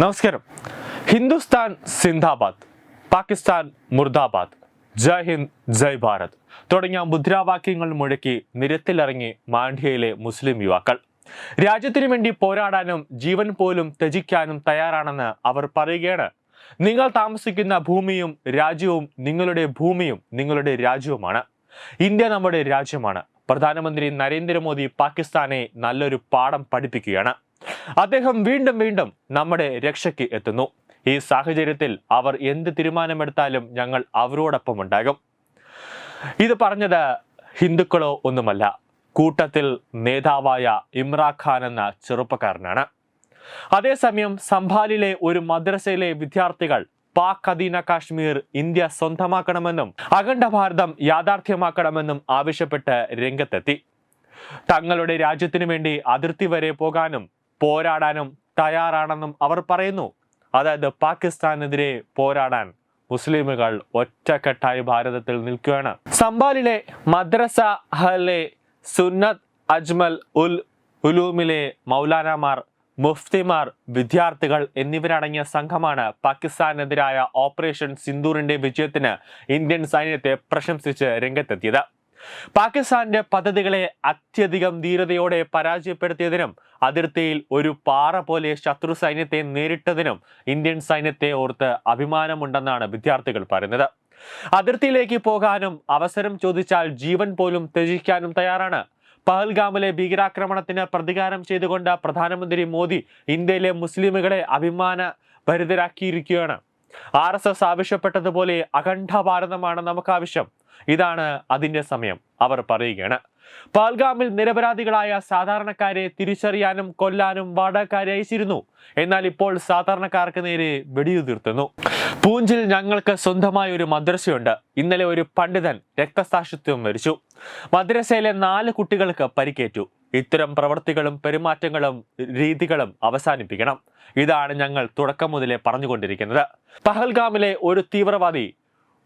നമസ്കാരം. ഹിന്ദുസ്ഥാൻ സിന്ധാബാദ് പാകിസ്ഥാൻ മുർദാബാദ്. ജയ് ഹിന്ദ് ജയ് ഭാരത്. തുടങ്ങിയ മുദ്രാവാക്യങ്ങൾ മുഴക്കി നിരത്തിലിറങ്ങി മാണ്ഡ്യയിലെ മുസ്ലിം യുവാക്കൾ. രാജ്യത്തിനു വേണ്ടി പോരാടാനും ജീവൻ പോലും ത്യജിക്കാനും തയ്യാറാണെന്ന് അവർ പറയുകയാണ്. നിങ്ങൾ താമസിക്കുന്ന ഭൂമിയും രാജ്യവും നിങ്ങളുടെ ഭൂമിയും നിങ്ങളുടെ രാജ്യവുമാണ്. ഇന്ത്യ നമ്മുടെ രാജ്യമാണ്. പ്രധാനമന്ത്രി നരേന്ദ്രമോദി പാകിസ്ഥാനെ നല്ലൊരു പാഠം പഠിപ്പിക്കുകയാണ്. അദ്ദേഹം വീണ്ടും വീണ്ടും നമ്മുടെ രക്ഷയ്ക്ക് എത്തുന്നു. ഈ സാഹചര്യത്തിൽ അവർ എന്ത് തീരുമാനമെടുത്താലും ഞങ്ങൾ അവരോടൊപ്പം ഉണ്ടാകും. ഇത് പറഞ്ഞത് ഹിന്ദുക്കളോ ഒന്നുമല്ല കൂട്ടത്തിൽ നേതാവായ ഇമ്രാഖാൻ എന്ന ചെറുപ്പക്കാരനാണ്. അതേസമയം സംഭാലിലെ ഒരു മദ്രസയിലെ വിദ്യാർത്ഥികൾ പാക് അധീന കാശ്മീർ ഇന്ത്യ സ്വന്തമാക്കണമെന്നും അഖണ്ഡ ഭാരതം യാഥാർത്ഥ്യമാക്കണമെന്നും ആവശ്യപ്പെട്ട് രംഗത്തെത്തി. തങ്ങളുടെ രാജ്യത്തിനു വേണ്ടി അതിർത്തി വരെ പോകാനും പോരാടാനും തയ്യാറാണെന്നും അവർ പറയുന്നു. അതായത് പാകിസ്ഥാനെതിരെ പോരാടാൻ മുസ്ലിമുകൾ ഒറ്റക്കെട്ടായി ഭാരതത്തിൽ നിൽക്കുകയാണ്. സംബാലിലെ മദ്രസ ഹലെ സുന്നത് അജ്മൽ ഉൽ ഉലൂമിലെ മൗലാനമാർ മുഫ്തിമാർ വിദ്യാർത്ഥികൾ എന്നിവരടങ്ങിയ സംഘമാണ് പാകിസ്ഥാനെതിരായ ഓപ്പറേഷൻ സിന്ധൂറിന്റെ വിജയത്തിന് ഇന്ത്യൻ സൈന്യത്തെ പ്രശംസിച്ച് രംഗത്തെത്തിയത്. പാകിസ്ഥാന്റെ പദ്ധതികളെ അത്യധികം ധീരതയോടെ പരാജയപ്പെടുത്തിയതിനും അതിർത്തിയിൽ ഒരു പാറ പോലെ ശത്രു സൈന്യത്തെ നേരിട്ടതിനും ഇന്ത്യൻ സൈന്യത്തെ ഓർത്ത് അഭിമാനമുണ്ടെന്നാണ് വിദ്യാർത്ഥികൾ പറയുന്നത്. അതിർത്തിയിലേക്ക് പോകാനും അവസരം ചോദിച്ചാൽ ജീവൻ പോലും ത്യജിക്കാനും തയ്യാറാണ്. പഹൽഗാമിലെ ഭീകരാക്രമണത്തിന് പ്രതികാരം ചെയ്തുകൊണ്ട് പ്രധാനമന്ത്രി മോദി ഇന്ത്യയിലെ മുസ്ലിമുകളെ അഭിമാന ഭരിതരാക്കിയിരിക്കുകയാണ് ആർ എസ് എസ് ആവശ്യപ്പെട്ടതുപോലെ അഖണ്ഡ ഭാരതമാണ് നമുക്ക് ആവശ്യം ഇതാണ് അതിന്റെ സമയം. അവർ പറയുകയാണ് പാൽഗാമിൽ നിരപരാധികളായ സാധാരണക്കാരെ തിരിച്ചറിയാനും കൊല്ലാനും വാടകക്കാരെ അയച്ചിരുന്നു. എന്നാൽ ഇപ്പോൾ സാധാരണക്കാർക്ക് നേരെ വെടിയുതിർത്തുന്നു പൂഞ്ചിൽ ഞങ്ങൾക്ക് സ്വന്തമായ ഒരു മദ്രസയുണ്ട്. ഇന്നലെ ഒരു പണ്ഡിതൻ രക്തസാക്ഷിത്വം മരിച്ചു മദ്രസയിലെ നാല് കുട്ടികൾക്ക് പരിക്കേറ്റു. ഇത്തരം പ്രവൃത്തികളും പെരുമാറ്റങ്ങളും രീതികളും അവസാനിപ്പിക്കണം. ഇതാണ് ഞങ്ങൾ തുടക്കം മുതലേ പറഞ്ഞുകൊണ്ടിരിക്കുന്നത്. പഹൽഗാമിലെ ഒരു തീവ്രവാദി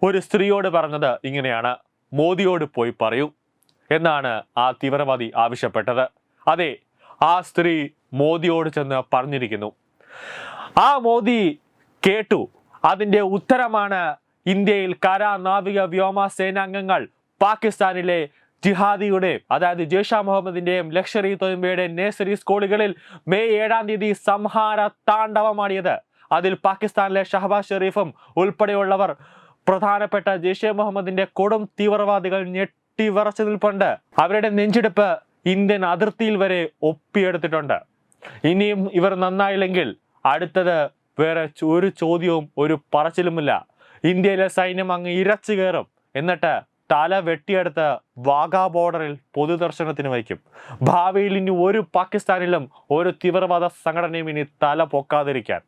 ഒരു സ്ത്രീയോട് പറഞ്ഞത് ഇങ്ങനെയാണ് മോദിയോട് പോയി പറയൂ എന്നാണ് ആ തീവ്രവാദി ആവശ്യപ്പെട്ടത്. അതെ ആ സ്ത്രീ മോദിയോട് ചെന്ന് പറഞ്ഞിരിക്കുന്നു. ആ മോദി കേട്ടു അതിന്റെ ഉത്തരമാണ് ഇന്ത്യയിൽ കര നാവിക വ്യോമ സേനാംഗങ്ങൾ പാകിസ്ഥാനിലെ ജിഹാദിയുടെ അതായത് ജയ്ഷ മുഹമ്മദിന്റെയും ലക്ഷറി തൊയമ്പയുടെ നേഴ്സറി സ്കൂളുകളിൽ മെയ് ഏഴാം തീയതി സംഹാര താണ്ഡവമാടിയത് അതിൽ പാകിസ്ഥാനിലെ ഷഹബാസ് ഷെറീഫും ഉൾപ്പെടെയുള്ളവർ പ്രധാനപ്പെട്ട ജെയ്ഷെ മുഹമ്മദിന്റെ കൊടും തീവ്രവാദികൾ ഞെട്ടി വിറച്ചു നിൽപ്പുണ്ട്. അവരുടെ നെഞ്ചെടുപ്പ് ഇന്ത്യൻ അതിർത്തിയിൽ വരെ ഒപ്പിയെടുത്തിട്ടുണ്ട്. ഇനിയും ഇവർ നന്നായില്ലെങ്കിൽ അടുത്തത് വേറെ ഒരു ചോദ്യവും ഒരു പറച്ചിലുമില്ല. ഇന്ത്യയിലെ സൈന്യം അങ്ങ് ഇരച്ചു കയറും. എന്നിട്ട് തല വെട്ടിയെടുത്ത് വാഗാ ബോർഡറിൽ പൊതുദർശനത്തിന് വയ്ക്കും. ഭാവിയിൽ ഇനി ഒരു പാകിസ്ഥാനിലും ഒരു തീവ്രവാദ സംഘടനയും ഇനി തല പൊക്കാതിരിക്കാൻ.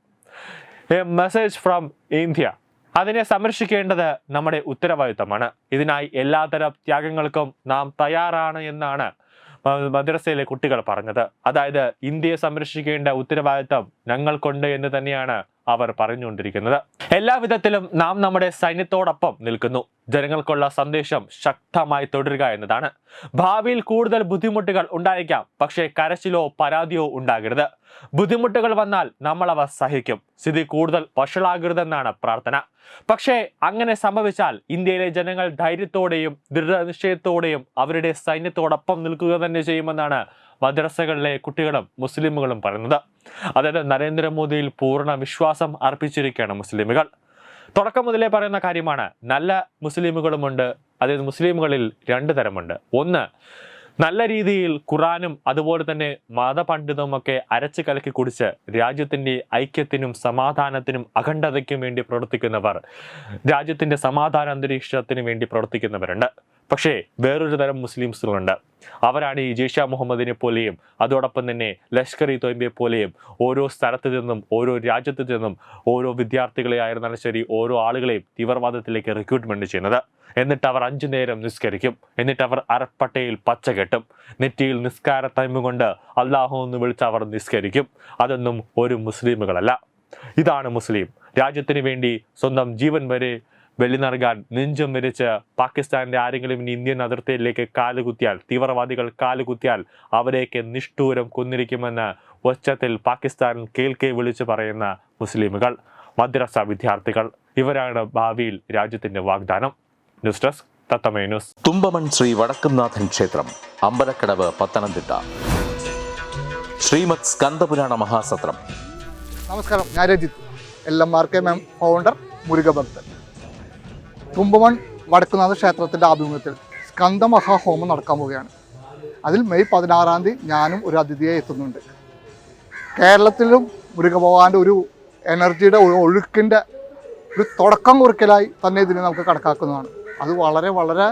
A message from India. അതിനെ സംരക്ഷിക്കേണ്ടത് നമ്മുടെ ഉത്തരവാദിത്തമാണ്. ഇതിനായി എല്ലാതരം ത്യാഗങ്ങൾക്കും നാം തയ്യാറാണ് എന്നാണ് മദ്രസയിലെ കുട്ടികൾ പറഞ്ഞത്. അതായത് ഇന്ത്യയെ സംരക്ഷിക്കേണ്ട ഉത്തരവാദിത്തം ഞങ്ങൾക്കുണ്ട് എന്ന് തന്നെയാണ് അവർ പറഞ്ഞുകൊണ്ടിരിക്കുന്നത്. എല്ലാവിധത്തിലും നാം നമ്മുടെ സൈന്യത്തോടൊപ്പം നിൽക്കുന്നു. ജനങ്ങൾക്കുള്ള സന്ദേശം ശക്തമായി തുടരുക എന്നതാണ്. ഭാവിയിൽ കൂടുതൽ ബുദ്ധിമുട്ടുകൾ ഉണ്ടായേക്കാം. പക്ഷേ കരച്ചിലോ പരാതിയോ ഉണ്ടാകരുത്. ബുദ്ധിമുട്ടുകൾ വന്നാൽ നമ്മൾ അവ സഹിക്കും. സ്ഥിതി കൂടുതൽ വഷളാകരുതെന്നാണ് പ്രാർത്ഥന. പക്ഷേ അങ്ങനെ സംഭവിച്ചാൽ ഇന്ത്യയിലെ ജനങ്ങൾ ധൈര്യത്തോടെയും ദൃഢനിശ്ചയത്തോടെയും അവരുടെ സൈന്യത്തോടൊപ്പം നിൽക്കുക തന്നെ ചെയ്യുമെന്നാണ് മദ്രസകളിലെ കുട്ടികളും മുസ്ലിമുകളും പറയുന്നത്. അതായത് നരേന്ദ്രമോദിയിൽ പൂർണ വിശ്വാസം അർപ്പിച്ചിരിക്കുകയാണ് മുസ്ലിമുകൾ. തുടക്കം മുതലേ പറയുന്ന കാര്യമാണ് നല്ല മുസ്ലിമുകളുമുണ്ട് അതായത് മുസ്ലിമുകളിൽ രണ്ട് തരമുണ്ട്. ഒന്ന് നല്ല രീതിയിൽ ഖുറാനും അതുപോലെ തന്നെ മതപണ്ഡിതമൊക്കെ അരച്ച് കലക്കി കുടിച്ച് രാജ്യത്തിന്റെ ഐക്യത്തിനും സമാധാനത്തിനും അഖണ്ഡതയ്ക്കും വേണ്ടി പ്രവർത്തിക്കുന്നവർ രാജ്യത്തിന്റെ സമാധാന അന്തരീക്ഷത്തിന് വേണ്ടി പ്രവർത്തിക്കുന്നവരുണ്ട്. പക്ഷേ വേറൊരു തരം മുസ്ലിംസുകളുണ്ട്. അവരാണ് ഈ ജെയ്ഷ മുഹമ്മദിനെ പോലെയും അതോടൊപ്പം തന്നെ ലഷ്കർ ഇ തോയ്ബയെ പോലെയും ഓരോ സ്ഥലത്ത് നിന്നും ഓരോ രാജ്യത്ത് നിന്നും ഓരോ വിദ്യാർത്ഥികളെ ആയിരുന്നാലും ശരി ഓരോ ആളുകളെയും തീവ്രവാദത്തിലേക്ക് റിക്രൂട്ട്മെന്റ് ചെയ്യുന്നത്. എന്നിട്ട് അവർ അഞ്ചു നേരം നിസ്കരിക്കും. എന്നിട്ട് അവർ അരപ്പട്ടയിൽ പച്ച കെട്ടും. നെറ്റിയിൽ നിസ്കാര തൈമ കൊണ്ട് അള്ളാഹു എന്ന് വിളിച്ച് അവർ നിസ്കരിക്കും. അതൊന്നും ഒരു മുസ്ലിമുകളല്ല. ഇതാണ് മുസ്ലിം. രാജ്യത്തിന് വേണ്ടി സ്വന്തം ജീവൻ വരെ ബലി നൽകാൻ നെഞ്ചും വരിച്ച് പാകിസ്ഥാന്റെ ആരെങ്കിലും ഇനി ഇന്ത്യൻ അതിർത്തിയിലേക്ക് കാലുകുത്തിയാൽ തീവ്രവാദികൾ കാലുകുത്തിയാൽ അവരെയൊക്കെ നിഷ്ഠൂരം കൊന്നിരിക്കുമെന്ന് ഒച്ചത്തിൽ പാകിസ്ഥാൻ കേൾക്കെ വിളിച്ചു പറയുന്ന മുസ്ലിമുകൾ മദ്രസ വിദ്യാർത്ഥികൾ. ഇവരാണ് ഭാവിയിൽ രാജ്യത്തിന്റെ വാഗ്ദാനം. ന്യൂസ് ഡെസ്ക് തത്തമേ ന്യൂസ്. തുമ്പമൺ ശ്രീ വടക്കുംനാഥൻ ക്ഷേത്രം അമ്പലക്കടവ് പത്തനംതിട്ട. ശ്രീമത് സ്കന്ദപുരാണ മഹാസത്രം. നമസ്കാരം. ഞാൻ Rajith. L M R K M founder മുരുകഭക്തൻ Thumpamon Vadakkunatha ക്ഷേത്രത്തിന്റെ ആഭിമുഖ്യത്തിൽ സ്കന്ദമഹാഹോമം നടക്കാൻ പോവുകയാണ്. അതിൽ മെയ് പതിനാറാം തീയതി ഞാനും ഒരു അതിഥിയായി എത്തുന്നുണ്ട്. കേരളത്തിലും മുരുകഭഗവാന്റെ ഒരു എനർജിയുടെ ഒഴുക്കിന്റെ ഒരു തുടക്കം കുറിക്കലായി തന്നെ ഇതിനെ നമുക്ക് കണക്കാക്കുന്നതാണ്. അത് വളരെ വളരെ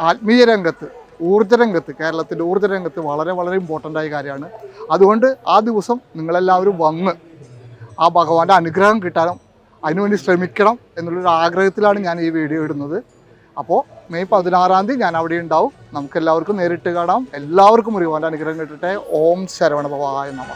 ആത്മീയ രംഗത്ത് ഊർജ രംഗത്ത് കേരളത്തിന്റെ ഊർജ രംഗത്ത് വളരെ വളരെ ഇമ്പോർട്ടന്റ് ആയ കാര്യമാണ്. അതുകൊണ്ട് ആ ദിവസം നിങ്ങളെല്ലാവരും വന്ന് ആ ഭഗവാന്റെ അനുഗ്രഹം കിട്ടാനും അതിനുവേണ്ടി ശ്രമിക്കണം എന്നുള്ളൊരു ആഗ്രഹത്തിലാണ് ഞാൻ ഈ വീഡിയോ ഇടുന്നത്. അപ്പോൾ മെയ് പതിനാറാം തീയതി ഞാൻ അവിടെ ഉണ്ടാവും. നമുക്ക് എല്ലാവർക്കും നേരിട്ട് കാണാം. എല്ലാവർക്കും മുരുകന്റെ അനുഗ്രഹം കിട്ടട്ടെ. ഓം ശരവണ ഭവായ നമ.